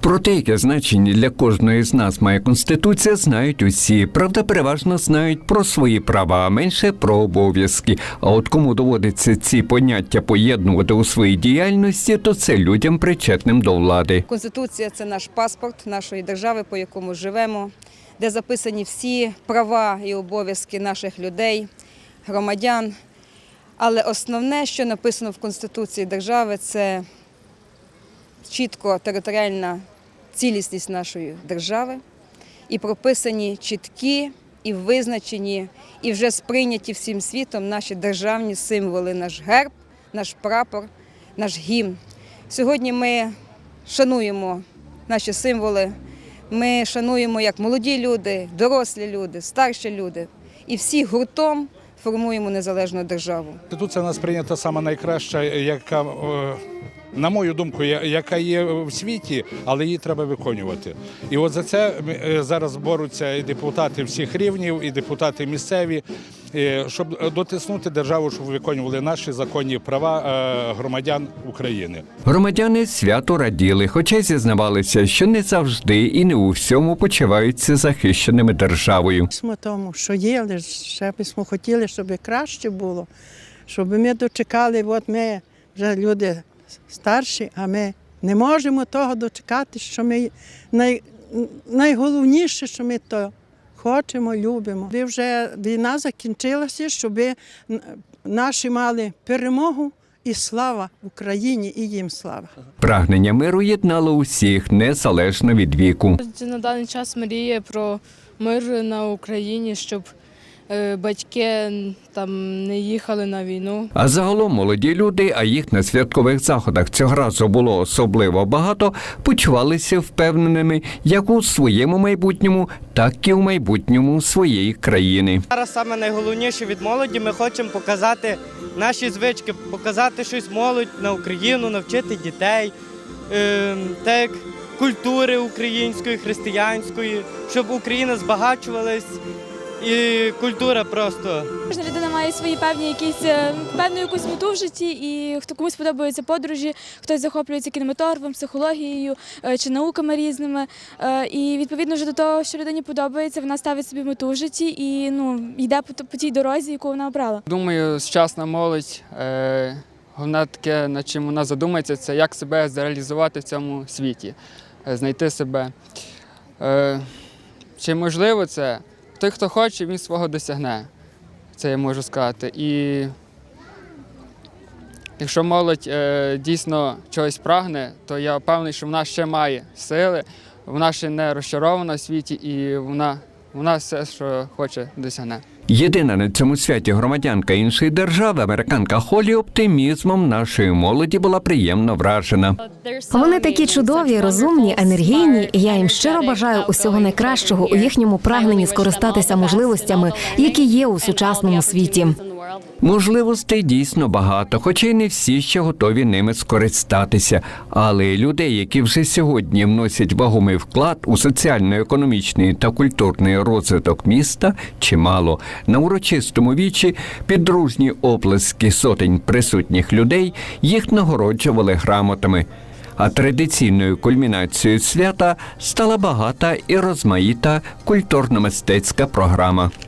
Про те, яке значення для кожної з нас має конституція, знають усі. Правда, переважно знають про свої права, а менше про обов'язки. А от кому доводиться ці поняття поєднувати у своїй діяльності, то це людям причетним до влади. Конституція це наш паспорт нашої держави, по якому живемо, де записані всі права і обов'язки наших людей, громадян. Але основне, що написано в Конституції держави, це чітко територіальна цілісність нашої держави і прописані чіткі і визначені, і вже сприйняті всім світом наші державні символи, наш герб, наш прапор, наш гімн. Сьогодні ми шануємо наші символи. Ми шануємо як молоді люди, дорослі люди, старші люди. І всі гуртом формуємо незалежну державу. Конституція у нас прийнята саме найкраща, яка, е, на мою думку, я- яка є в світі, але її треба виконувати. І от за це е, зараз борються і депутати всіх рівнів, і депутати місцеві, е, щоб дотиснути державу, щоб виконували наші законні права е, громадян України. Громадяни свято раділи, хоча й зізнавалися, що не завжди і не у всьому почуваються захищеними державою. Ми тому, що є, але ще б ми хотіли, щоб краще було, щоб ми дочекали, от ми вже люди старші, а ми не можемо того дочекати, що ми най, найголовніше, що ми то хочемо, любимо. Би вже війна закінчилася, щоб наші мали перемогу і слава Україні, і їм слава. Прагнення миру єднало усіх незалежно від віку. На даний час мріє про мир на Україні, щоб батьки там не їхали на війну. А загалом молоді люди, а їх на святкових заходах цього разу було особливо багато, почувалися впевненими як у своєму майбутньому, так і у майбутньому своєї країни. Зараз саме найголовніше від молоді ми хочемо показати наші звички, показати щось молодь на Україну, навчити дітей, е, так культури української, християнської, щоб Україна збагачувалась і культура просто. Кожна людина має свої певні якісь е, певну якусь мету в житті, і хто комусь подобаються подорожі, хтось захоплюється кінематографом, психологією е, чи науками різними. Е, І відповідно вже до того, що людині подобається, вона ставить собі мету в житті і ну йде по, по тій дорозі, яку вона обрала. Думаю, сучасна молодь, е, головне таке, над чим вона задумається, це як себе зреалізувати в цьому світі, знайти себе. Чи можливо це? Той, хто хоче, він свого досягне. Це я можу сказати. І якщо молодь е, дійсно чогось прагне, то я впевнений, що вона ще має сили, вона ще не розчарована в світі і вона, вона все, що хоче, досягне. Єдина на цьому святі громадянка іншої держави, американка Холі, оптимізмом нашої молоді була приємно вражена. Вони такі чудові, розумні, енергійні, і я їм щиро бажаю усього найкращого у їхньому прагненні скористатися можливостями, які є у сучасному світі. Можливостей дійсно багато, хоча й не всі ще готові ними скористатися. Але людей, які вже сьогодні вносять вагомий вклад у соціально-економічний та культурний розвиток міста, чимало. На урочистому вічі під дружні оплески сотень присутніх людей їх нагороджували грамотами. А традиційною кульмінацією свята стала багата і розмаїта культурно-мистецька програма.